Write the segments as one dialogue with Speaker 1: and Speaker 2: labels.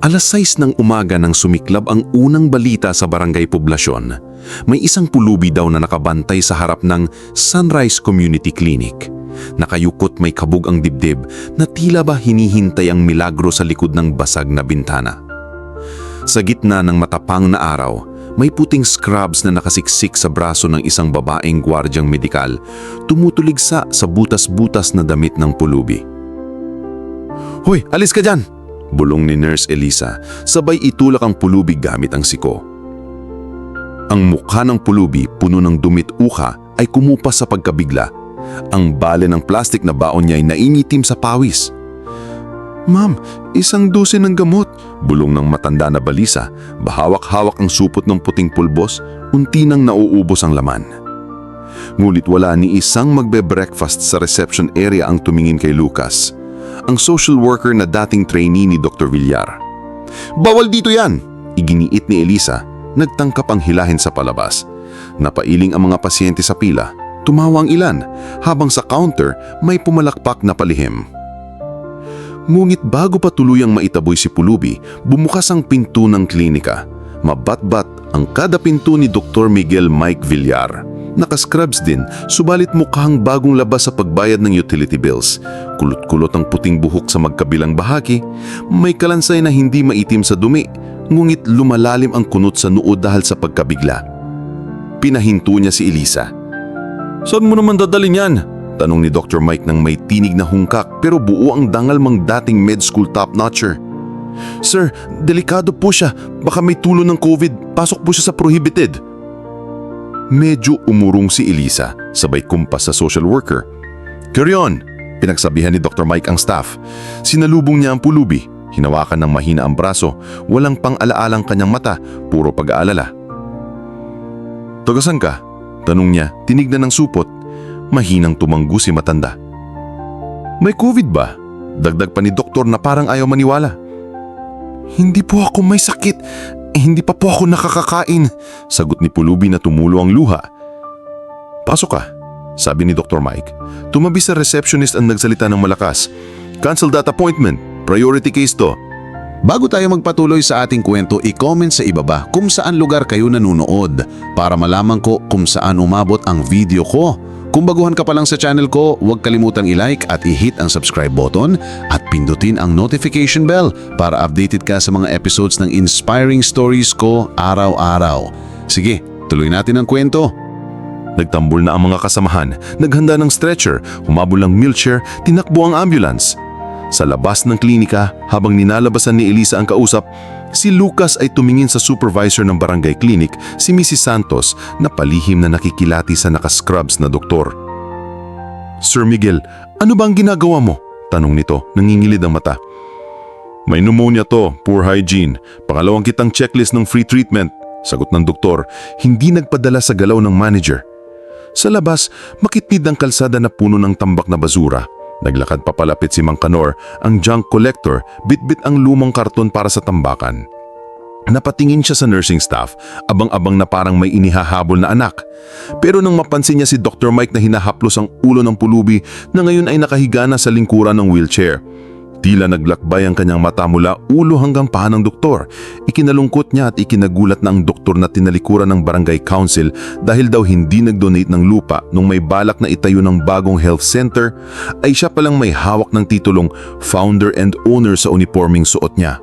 Speaker 1: Alas 6 ng umaga nang sumiklab ang unang balita sa barangay poblasyon. May isang pulubi daw na nakabantay sa harap ng Sunrise Community Clinic. Nakayukot may kabog ang dibdib na tila ba hinihintay ang milagro sa likod ng basag na bintana. Sa gitna ng matapang na araw, may puting scrubs na nakasiksik sa braso ng isang babaeng gwardyang medikal, tumutuligsa sa butas-butas na damit ng pulubi. Hoy, alis ka dyan! Bulong ni Nurse Elisa, sabay itulak ang pulubi gamit ang siko. Ang mukha ng pulubi, puno ng dumit uka, ay kumupas sa pagkabigla. Ang bale ng plastik na baon niya ay naingitim sa pawis. Ma'am, isang dosen ng gamot. Bulong ng matanda na balisa, bahawak-hawak ang supot ng puting pulbos, unti nang nauubos ang laman. Ngulit wala ni isang magbe-breakfast sa reception area ang tumingin kay Lucas, ang social worker na dating trainee ni Dr. Villar. Bawal dito yan! Iginiit ni Elisa, nagtangkap ang hilahin sa palabas. Napailing ang mga pasyente sa pila, tumawa ang ilan, habang sa counter may pumalakpak na palihim. Ngunit bago pa tuluyang maitaboy si Pulubi, bumukas ang pinto ng klinika. Mabatbat ang kada pinto ni Dr. Miguel Mike Villar. Nakascrubs din, subalit mukhang bagong labas sa pagbayad ng utility bills. Kulot-kulot ang puting buhok sa magkabilang bahagi. May kalansay na hindi maitim sa dumi, ngunit lumalalim ang kunot sa noo dahil sa pagkabigla. Pinahinto niya si Elisa. Saan mo naman dadalhin yan? Tanong ni Dr. Mike nang may tinig na hungkak pero buo ang dangal mang dating med school top-notcher. Sir, delikado po siya. Baka may tulo ng COVID. Pasok po siya sa prohibited. Medyo umurong si Elisa, sabay kumpas sa social worker. Carry! Pinagsabihan ni Dr. Mike ang staff. Sinalubong niya ang pulubi. Hinawakan ng mahina ang braso. Walang pang-alaalang kanyang mata, puro pag-aalala. Tagasan ka? Tanong niya, tinignan ng supot. Mahinang tumanggo si matanda. May COVID ba? Dagdag pa ni doktor na parang ayaw maniwala. Hindi po ako may sakit. Eh, hindi pa po ako nakakakain. Sagot ni Pulubi na tumulo ang luha. Pasok ka, sabi ni Dr. Mike. Tumabi sa receptionist ang nagsalita ng malakas. Cancel that appointment. Priority case to.
Speaker 2: Bago tayo magpatuloy sa ating kwento, i-comment sa ibaba kung saan lugar kayo nanonood para malaman ko kung saan umabot ang video ko. Kung baguhan ka pa lang sa channel ko, huwag kalimutang i-like at i-hit ang subscribe button at pindutin ang notification bell para updated ka sa mga episodes ng inspiring stories ko araw-araw. Sige, tuloy natin ang kwento.
Speaker 1: Nagtambol na ang mga kasamahan, naghanda ng stretcher, humabol ng wheelchair, tinakbo ang ambulance. Sa labas ng klinika, habang ninalabasan ni Elisa ang kausap, si Lucas ay tumingin sa supervisor ng barangay clinic, si Mrs. Santos, na palihim na nakikilati sa nakascrubs na doktor. Sir Miguel, ano ba ang ginagawa mo? Tanong nito, nangingilid ang mata. May pneumonia to, poor hygiene. Pangalawang kitang checklist ng free treatment. Sagot ng doktor, hindi nagpadala sa galaw ng manager. Sa labas, makitid ang kalsada na puno ng tambak na basura. Naglakad papalapit si Mang Kanor, ang junk collector, bitbit ang lumang karton para sa tambakan. Napatingin siya sa nursing staff, abang-abang na parang may inihahabol na anak. Pero nang mapansin niya si Dr. Mike na hinahaplos ang ulo ng pulubi na ngayon ay nakahiga na sa lingkuran ng wheelchair. Tila naglakbay ang kanyang mata mula ulo hanggang paa ng doktor. Ikinalungkot niya at ikinagulat na ang doktor na tinalikuran ng barangay council dahil daw hindi nag-donate ng lupa nung may balak na itayo ng bagong health center ay siya palang may hawak ng titulong founder and owner sa uniforming suot niya.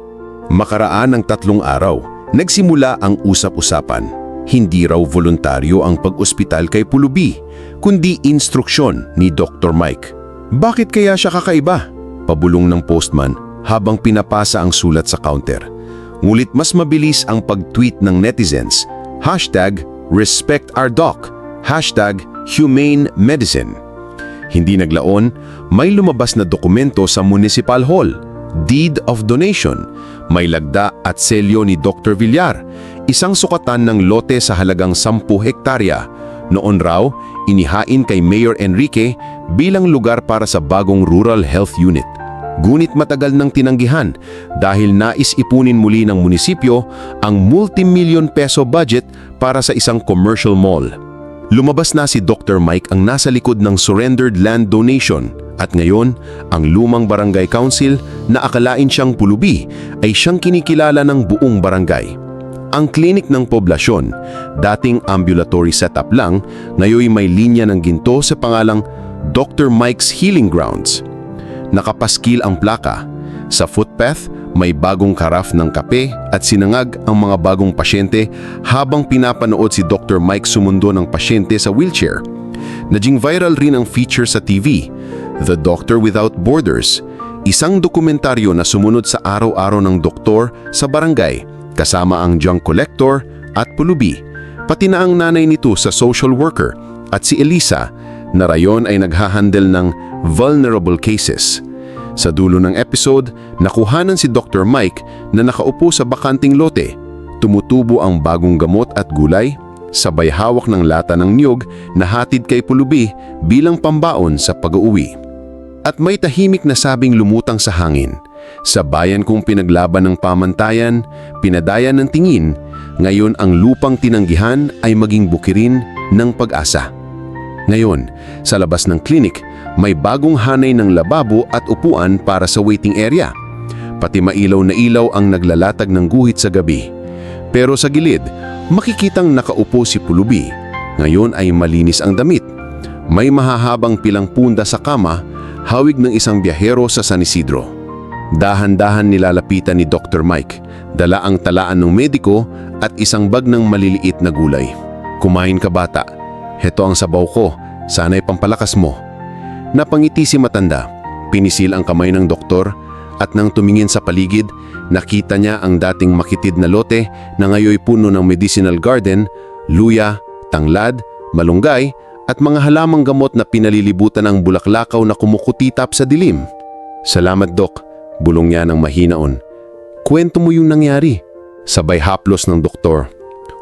Speaker 3: Makaraan ng tatlong araw, nagsimula ang usap-usapan. Hindi raw voluntaryo ang pag-ospital kay Pulubi, kundi instruksyon ni Dr. Mike. Bakit kaya siya kakaiba? Pabulong ng postman habang pinapasa ang sulat sa counter. Ngulit mas mabilis ang pag-tweet ng netizens, hashtag respect our doc, hashtag humane medicine. Hindi naglaon, may lumabas na dokumento sa Municipal Hall, Deed of Donation, may lagda at selyo ni Dr. Villar, isang sukatan ng lote sa halagang 10 hektarya. Noon raw, inihain kay Mayor Enrique bilang lugar para sa bagong Rural Health Unit. Ngunit matagal nang tinanggihan dahil nais ipunin muli ng munisipyo ang multi-million peso budget para sa isang commercial mall. Lumabas na si Dr. Mike ang nasa likod ng surrendered land donation,
Speaker 1: At ngayon, ang lumang barangay council na akalain siyang pulubi ay siyang kinikilala ng buong barangay. Ang klinik ng poblasyon, dating ambulatory setup lang, ngayon may linya ng ginto sa pangalang Dr. Mike's Healing Grounds. Nakapaskil ang plaka. Sa footpath, may bagong karaf ng kape at sinangag ang mga bagong pasyente habang pinapanood si Dr. Mike sumundo ng pasyente sa wheelchair. Naging viral rin ang feature sa TV, The Doctor Without Borders, isang dokumentaryo na sumunod sa araw-araw ng doktor sa barangay kasama ang junk collector at pulubi, pati na ang nanay nito sa social worker at si Elisa na rayon ay naghahandle ng vulnerable cases. Sa dulo ng episode, nakuhanan si Dr. Mike na nakaupo sa bakanting lote. Tumutubo ang bagong gamot at gulay, sabay hawak ng lata ng niyog na hatid kay Pulubi bilang pambaon sa pag-uwi. At may tahimik na sabing lumutang sa hangin. Sa bayan kong pinaglaban ng pamantayan, pinadayan ng tingin, ngayon ang lupang tinanggihan ay maging bukirin ng pag-asa. Ngayon, sa labas ng klinik, may bagong hanay ng lababo at upuan para sa waiting area. Pati mailaw na ilaw ang naglalatag ng guhit sa gabi. Pero sa gilid, makikitang nakaupo si Pulubi. Ngayon ay malinis ang damit. May mahahabang pilang punda sa kama, hawig ng isang biyahero sa San Isidro. Dahan-dahan nilalapitan ni Dr. Mike, dala ang talaan ng mediko at isang bag ng maliliit na gulay. Kumain ka bata, heto ang sabaw ko, sana'y pampalakas mo. Napangiti si matanda, pinisil ang kamay ng doktor at nang tumingin sa paligid, nakita niya ang dating makitid na lote na ngayoy puno ng medicinal garden, luya, tanglad, malunggay at mga halamang gamot na pinalilibutan ng bulaklakaw na kumukutitap sa dilim. Salamat, Dok. Bulong niya ng mahinaon. Kwento mo yung nangyari. Sabay haplos ng doktor.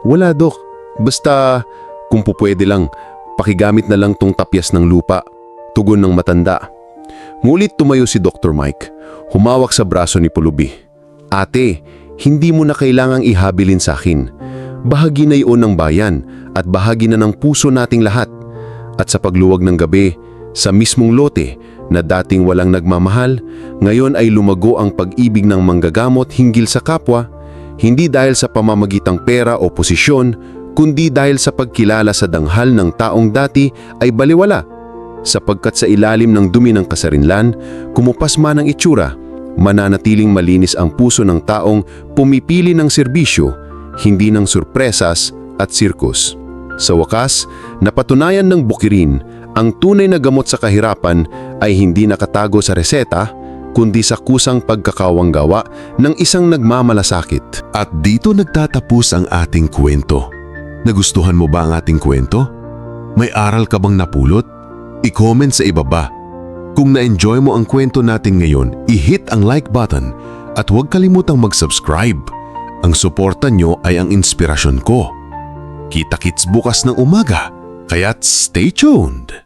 Speaker 1: Wala, Dok. Basta, kung pupwede lang, pakigamit na lang tong tapyas ng lupa. Tugon ng matanda. Ngulit tumayo si Dr. Mike. Humawak sa braso ni Pulubi. Ate, hindi mo na kailangang ihabilin sa akin. Bahagi na iyon ng bayan at bahagi na ng puso nating lahat. At sa pagluwag ng gabi, sa mismong lote na dating walang nagmamahal, ngayon ay lumago ang pag-ibig ng manggagamot hinggil sa kapwa, hindi dahil sa pamamagitang pera o posisyon, kundi dahil sa pagkilala sa danghal ng taong dati ay baliwala. Sapagkat sa ilalim ng dumi ng kasarinlan, kumupas man ang itsura, mananatiling malinis ang puso ng taong pumipili ng serbisyo, hindi ng surpresas at sirkus. Sa wakas, napatunayan ng bukirin ang tunay na gamot sa kahirapan ay hindi nakatago sa reseta, kundi sa kusang pagkakawang gawa ng isang nagmamalasakit.
Speaker 4: At dito nagtatapos ang ating kwento. Nagustuhan mo ba ang ating kwento? May aral ka bang napulot? I-comment sa ibaba. Kung na-enjoy mo ang kwento natin ngayon, i-hit ang like button at huwag kalimutang mag-subscribe. Ang suporta nyo ay ang inspirasyon ko. Kita-kits bukas ng umaga, kaya't stay tuned!